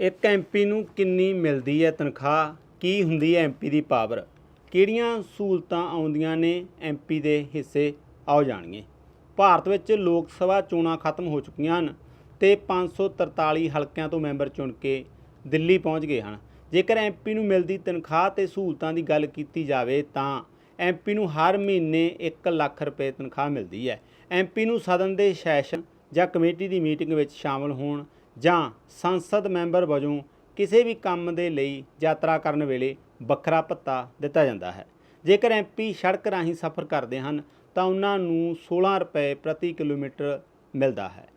ਇੱਕ ਐਮਪੀ ਨੂੰ ਕਿੰਨੀ ਮਿਲਦੀ ਹੈ ਤਨਖਾਹ? ਕੀ ਹੁੰਦੀ ਹੈ ਐਮਪੀ ਦੀ ਪਾਵਰ? ਕਿਹੜੀਆਂ ਸਹੂਲਤਾਂ ਆਉਂਦੀਆਂ ਨੇ ਐਮਪੀ ਦੇ ਹਿੱਸੇ? ਆਓ ਜਾਣਗੇ ਭਾਰਤ ਵਿੱਚ ਲੋਕ ਸਭਾ ਚੋਣਾਂ ਖਤਮ ਹੋ ਚੁੱਕੀਆਂ ਹਨ ਤੇ 543 ਹਲਕਿਆਂ ਤੋਂ ਮੈਂਬਰ ਚੁਣ ਕੇ ਦਿੱਲੀ ਪਹੁੰਚ ਗਏ ਹਨ। ਜੇਕਰ ਐਮਪੀ ਨੂੰ ਮਿਲਦੀ ਤਨਖਾਹ ਤੇ ਸਹੂਲਤਾਂ ਦੀ ਗੱਲ ਕੀਤੀ ਜਾਵੇ ਤਾਂ ਐਮਪੀ ਨੂੰ ਹਰ ਮਹੀਨੇ 1 ਲੱਖ ਰੁਪਏ ਤਨਖਾਹ ਮਿਲਦੀ ਹੈ। ਐਮਪੀ ਨੂੰ ਸਦਨ ਦੇ ਸੈਸ਼ਨ ਜਾਂ ਕਮੇਟੀ ਦੀ ਮੀਟਿੰਗ ਵਿੱਚ ਸ਼ਾਮਲ ਹੋਣ ਜਾਂ ਸੰਸਦ ਮੈਂਬਰ ਵਜੋਂ ਕਿਸੇ ਵੀ ਕੰਮ ਦੇ ਲਈ ਯਾਤਰਾ ਕਰਨ ਵੇਲੇ ਵੱਖਰਾ ਭੱਤਾ ਦਿੱਤਾ ਜਾਂਦਾ ਹੈ। ਜੇਕਰ ਐਮਪੀ ਸੜਕ ਰਾਹੀਂ ਸਫ਼ਰ ਕਰਦੇ ਹਨ, ਤਾਂ ਉਹਨਾਂ ਨੂੰ 16 ਰੁਪਏ ਪ੍ਰਤੀ ਕਿਲੋਮੀਟਰ ਮਿਲਦਾ ਹੈ।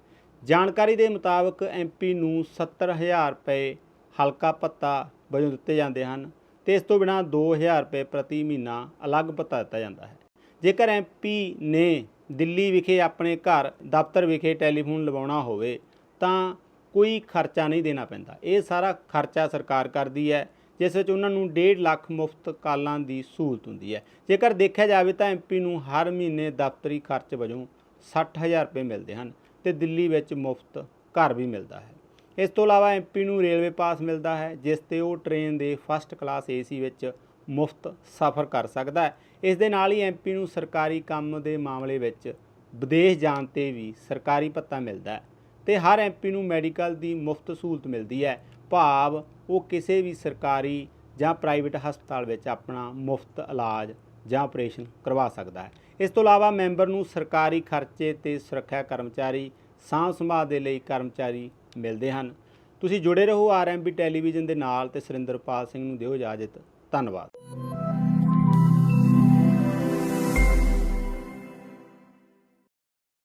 ਜਾਣਕਾਰੀ ਦੇ ਮੁਤਾਬਕ ਐਮਪੀ ਨੂੰ 70000 ਰੁਪਏ ਹਲਕਾ ਭੱਤਾ ਵਜੋਂ ਦਿੱਤੇ ਜਾਂਦੇ ਹਨ ਤੇ ਇਸ ਤੋਂ ਬਿਨਾਂ 2000 ਰੁਪਏ ਪ੍ਰਤੀ ਮਹੀਨਾ ਅਲੱਗ ਭੱਤਾ ਦਿੱਤਾ ਜਾਂਦਾ ਹੈ। ਜੇਕਰ ਐਮਪੀ ਨੇ ਦਿੱਲੀ ਵਿਖੇ ਆਪਣੇ ਘਰ ਦਫ਼ਤਰ ਵਿਖੇ ਟੈਲੀਫੋਨ ਲਵਾਉਣਾ ਹੋਵੇ, ਤਾਂ ਕੋਈ ਖਰਚਾ ਨਹੀਂ ਦੇਣਾ ਪੈਂਦਾ। ਇਹ ਸਾਰਾ ਖਰਚਾ ਸਰਕਾਰ ਕਰਦੀ ਹੈ, ਜਿਸ ਵਿੱਚ ਉਹਨਾਂ ਨੂੰ 1.5 ਲੱਖ ਮੁਫਤ ਕਾਲਾਂ ਦੀ ਸਹੂਲਤ ਹੁੰਦੀ ਹੈ। ਜੇਕਰ ਦੇਖਿਆ ਜਾਵੇ ਤਾਂ ਐਮਪੀ ਨੂੰ ਹਰ ਮਹੀਨੇ ਦਫ਼ਤਰੀ ਖਰਚ ਵਜੋਂ 60000 ਰੁਪਏ ਮਿਲਦੇ ਹਨ ਤੇ ਦਿੱਲੀ ਵਿੱਚ ਮੁਫਤ ਘਰ ਵੀ ਮਿਲਦਾ ਹੈ। ਇਸ ਤੋਂ ਇਲਾਵਾ ਐਮਪੀ ਨੂੰ ਰੇਲਵੇ ਪਾਸ ਮਿਲਦਾ ਹੈ, ਜਿਸ ਤੇ ਉਹ ਟ੍ਰੇਨ ਦੇ ਫਸਟ ਕਲਾਸ ਏਸੀ ਵਿੱਚ ਮੁਫਤ ਸਫ਼ਰ ਕਰ ਸਕਦਾ ਹੈ। ਇਸ ਦੇ ਨਾਲ ਹੀ ਐਮਪੀ ਨੂੰ ਸਰਕਾਰੀ ਕੰਮ ਦੇ ਮਾਮਲੇ ਵਿੱਚ ਵਿਦੇਸ਼ ਜਾਣ ਤੇ ਵੀ ਸਰਕਾਰੀ ਪੱਤਾ ਮਿਲਦਾ ਹੈ। ਤੇ ਹਰ ਐਮਪੀ ਨੂੰ ਮੈਡੀਕਲ ਦੀ ਮੁਫਤ ਸਹੂਲਤ ਮਿਲਦੀ ਹੈ। ਭਾਵ ਉਹ ਕਿਸੇ ਵੀ ਸਰਕਾਰੀ ਜਾਂ ਪ੍ਰਾਈਵੇਟ ਹਸਪਤਾਲ ਵਿੱਚ ਆਪਣਾ ਮੁਫਤ ਇਲਾਜ ਜਾਂ ਆਪਰੇਸ਼ਨ ਕਰਵਾ ਸਕਦਾ ਹੈ। ਇਸ ਤੋਂ ਇਲਾਵਾ ਮੈਂਬਰ ਨੂੰ ਸਰਕਾਰੀ ਖਰਚੇ ਤੇ ਸੁਰੱਖਿਆ ਕਰਮਚਾਰੀ, ਸਾਂਭ ਸੰਭਾਲ ਦੇ ਲਈ ਕਰਮਚਾਰੀ ਮਿਲਦੇ ਹਨ। ਤੁਸੀਂ ਜੁੜੇ ਰਹੋ ਆਰਐਮਬੀ ਟੈਲੀਵਿਜ਼ਨ ਦੇ ਨਾਲ ਤੇ ਸੁਰਿੰਦਰਪਾਲ ਸਿੰਘ ਨੂੰ ਦਿਓ ਇਜਾਜ਼ਤ। ਧੰਨਵਾਦ।